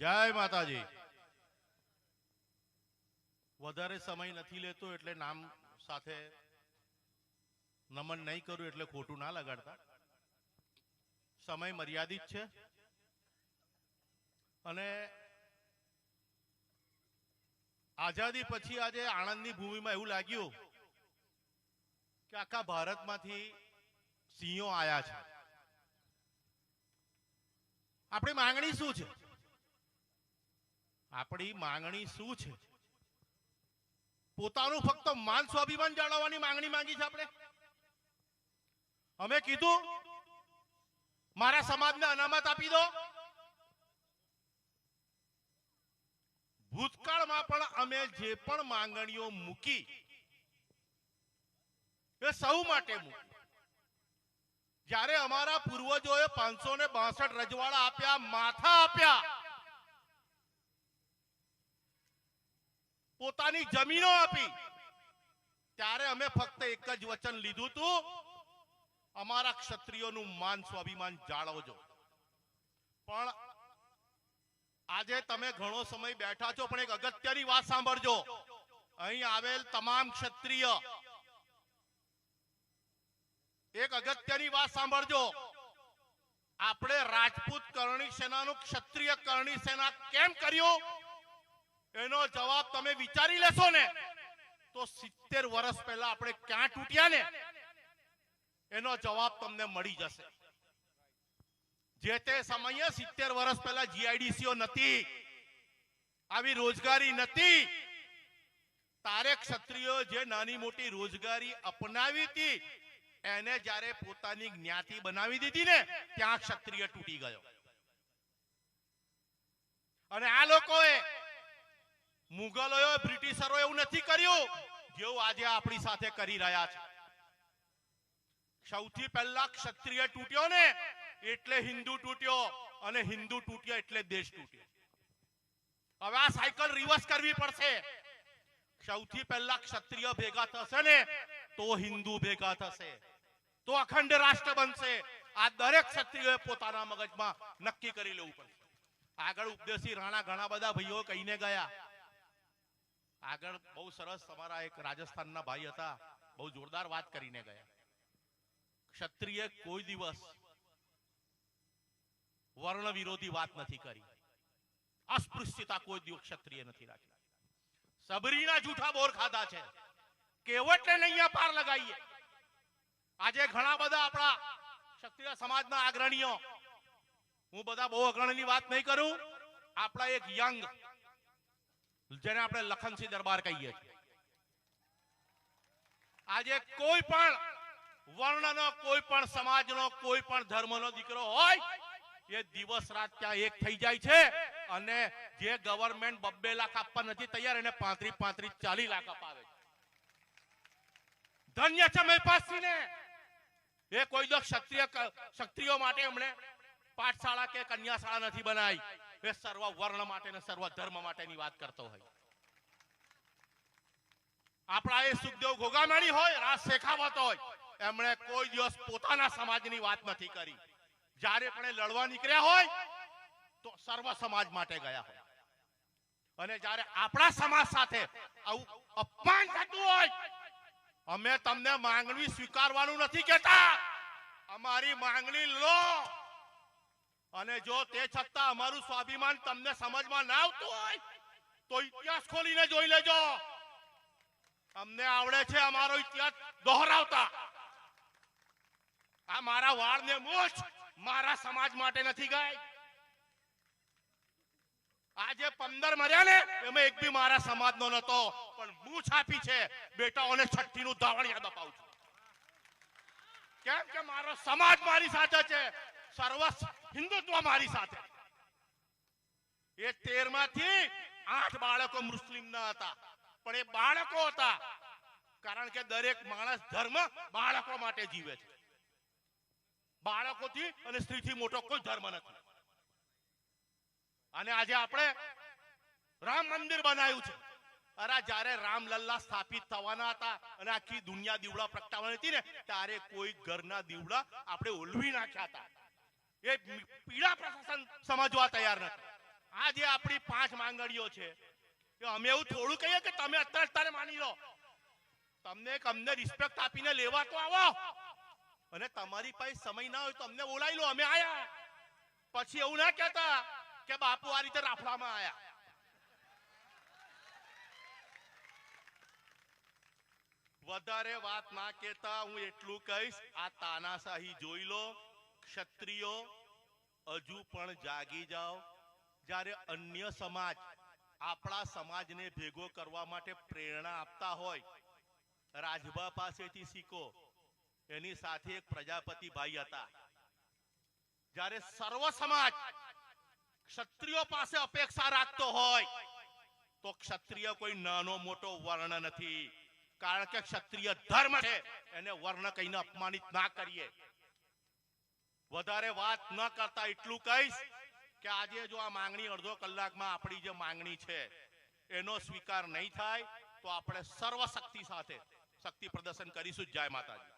જય માતાજી. વધારે સમય નથી લેતો એટલે નામ સાથે નમન નહીં કરું એટલે ખોટું ના લગાડતા. સમય મર્યાદિત છે. અને આઝાદી પછી આજે આણંદની ભૂમિમાં એવું લાગ્યું કે આખા ભારતમાંથી સિંહો આયા છે. આપણી માંગણી શું છે? આપણી માંગણી શું છે? પોતાનું ફક્ત માન સ્વાભિમાન જાળવવાની માંગણી માંગી છે આપણે? અમે કીધું, મારા સમાજને અનામત આપી દો. ભૂતકાળમાં પણ અમે જે પણ માંગણીઓ મૂકી, એ સૌ માટે મૂકી. જ્યારે અમારા પૂર્વજોએ પાંચસો ને બાસઠ રજવાડા આપ્યા, માથા આપ્યા પોતાની જમીનો આપી. ત્યારે અમે ફક્ત એક જ વચન લીધું હતું અમારા ક્ષત્રિયોનું માન, સ્વાભિમાન જાળવજો. પણ આજે તમે ઘણો સમય બેઠા છો, પણ એક અગત્યની વાત સાંભળજો. અહીં આવેલ તમામ ક્ષત્રિય. એક અગત્યની વાત સાંભળજો. આપણે રાજપૂત કરણી સેનાનું ક્ષત્રિય કરણી સેના કેમ કર્યું? એનો જવાબ તમે વિચારી લેશો ને, તો સિત્તેર વર્ષ પહેલા આપણે ક્યાં તૂટ્યા ને? એનો જવાબ તમને મળી જશે. જે તે સમયે સિત્તેર વર્ષ પહેલા જીઆઈડીસીઓ નથી, આવી રોજગારી નથી. તારે ક્ષત્રિયો જે નાની મોટી રોજગારી અપનાવી હતી, એને જ્યારે પોતાની જ્ઞાતિ બનાવી દીધી ને, ત્યાં ક્ષત્રિય તૂટી ગયો. અને આ લોકોએ મુગલોએ બ્રિટિશરો એવું નથી કર્યું. જેવું આજે આપણી સાથે કરી રહ્યા છે. સૌથી પહેલા ક્ષત્રિય તૂટ્યો ને, એટલે હિન્દુ તૂટ્યો અને હિન્દુ તૂટ્યો એટલે દેશ તૂટ્યો. હવે આ સાયકલ રિવર્સ કરવી પડશે. સૌથી પહેલા ક્ષત્રિય ભેગા થશે ને, તો હિન્દુ ભેગા થશે. તો અખંડ રાષ્ટ્ર બનશે. આ દરેક ક્ષત્રિયોએ પોતાના મગજમાં નક્કી કરી લેવું પડશે. આગળ ઉપદેશી રાણા ઘણા બધા ભાઈઓ કહીને ગયા આગળ બહુ સરસ તમારા એક રાજસ્થાનના ભાઈ હતા, બહુ જોરદાર વાત કરીને ગયા. ક્ષત્રિય કોઈ દિવસ વર્ણ વિરોધી વાત નથી કરી. અસ્પૃશ્યતા કોઈ દિવસ ક્ષત્રિય નથી રાખી. સબરીના જૂઠા બોર ખાધા છે. કેવટને અહીંયા પાર લગાઈએ આજે ઘણા બધા આપણા ક્ષત્રિય સમાજના અગ્રણીઓ, હું બધા બહુ અગ્રણીની વાત નહીં કરું. આપણા એક યંગ જેને આપણે લખનસિંહ દરબાર કહીએ છીએ. આજે કોઈ પણ વર્ણનો, કોઈ પણ સમાજનો, કોઈ પણ ધર્મનો દીકરો હોય, એ દિવસ રાત ત્યાં એક થઈ જાય છે અને જે ગવર્મેન્ટ બબ્બે લાખ આપવા નથી તૈયાર, એને પાંત્રીસ પાંત્રીસ ચાલીસ લાખ અપાવે ધન્ય છે મહેપાસજીને એ કોઈ દો ક્ષત્રિય ક્ષત્રિયો માટે એમણે પાઠશાળા કે કન્યાશાળા નથી બનાવી. એ સર્વ વર્ણ માટે ને સર્વ ધર્મ માટેની વાત કરતો હોય. આપણા એ સુખદેવ ગોગામાણી હોય રાજ શેખાવત હોય, એમણે કોઈ દિવસ પોતાના સમાજની વાત નથી કરી. જ્યારે પણ એ લડવા નીકળ્યા હોય, તો સર્વ સમાજ માટે ગયા હોય. અને જ્યારે આપણા સમાજ સાથે આવું અપમાન થતું હોય, અમે તમને માંગણી સ્વીકારવાનું નથી કહેતા. અમારી માંગણી લો. અને જો તે છતાં અમારું સ્વાભિમાન તમને સમજમાં ના આવતું હોય, તો ઇતિહાસ ખોલીને જોઈ લેજો. અમને આવડે છે અમારો ઇતિહાસ દોહરાવતા. આ મારા વાળને મૂછ મારા સમાજ માટે નથી ગઈ આજે પંદર મર્યા ને, એમાં એક બી મારા સમાજનો નતો, પણ મૂછ આપી છે. બેટાઓને છઠ્ઠી નું ધાવણ યાદ અપાવું છું. કેમ કે મારો સમાજ મારી સાથે છે. સર્વ હિન્દુત્વ મારી સાથે. એ તેરમાંથી આઠ બાળકો મુસ્લિમ ના હતા, પણ એ બાળકો હતા. કારણ કે દરેક માણસ ધર્મ બાળકો માટે જીવે છે. બાળકોથી અને સ્ત્રીથી મોટો કોઈ ધર્મ નથી. અને આજે આપણે રામ મંદિર બનાવ્યું છે. અરે જ્યારે રામલલ્લા સ્થાપિત થવાના હતા અને આખી દુનિયા દીવડા પ્રગટાવવાની હતી ને, ત્યારે કોઈ ઘરના દીવડા આપણે ઓલવી નાખ્યા હતા. એ પીડા પ્રશાસન સમજવા તૈયાર નથી. આ જે આપણી પાંચ માંગણીઓ છે અમે એવું થોડું કહીએ કે તમે અત્યારે અત્યારે માની લો. તમને અમને રિસ્પેક્ટ આપીને લેવા તો આવો. અને તમારી પાસે સમય ના હોય તો અમને બોલાવી લો, અમે આયા. પછી એવું ના કહેતા કે બાપુ આ રીતે રાફડામાં આયા. વધારે વાત ના કહેતા હું એટલું કહીશ, આ તાનાશાહી જોઈ લો. ક્ષત્રિયો હજુ પણ જાગી જાઓ. જ્યારે અન્ય સમાજ આપણા સમાજને ભેગો કરવા માટે પ્રેરણા આપતા હોય, રાજભા પાસેથી શીખો. એની સાથે એક પ્રજાપતિ ભાઈ હતા. જ્યારે સર્વ સમાજ ક્ષત્રિયો પાસે અપેક્ષા રાખતો હોય, તો ક્ષત્રિય કોઈ નાનો મોટો વર્ણ નથી. કારણ કે ક્ષત્રિય ધર્મ છે, એને વર્ણ કહીને અપમાનિત ના કરીએ. વધારે વાત ન કરતા એટલું કહીશ કે આજે જો આ માંગણી અડધો કલાકમાં આપણી જે માંગણી છે, એનો સ્વીકાર નહીં થાય, તો આપણે સર્વ શક્તિ સાથે શક્તિ પ્રદર્શન કરીશું. જય માતાજી.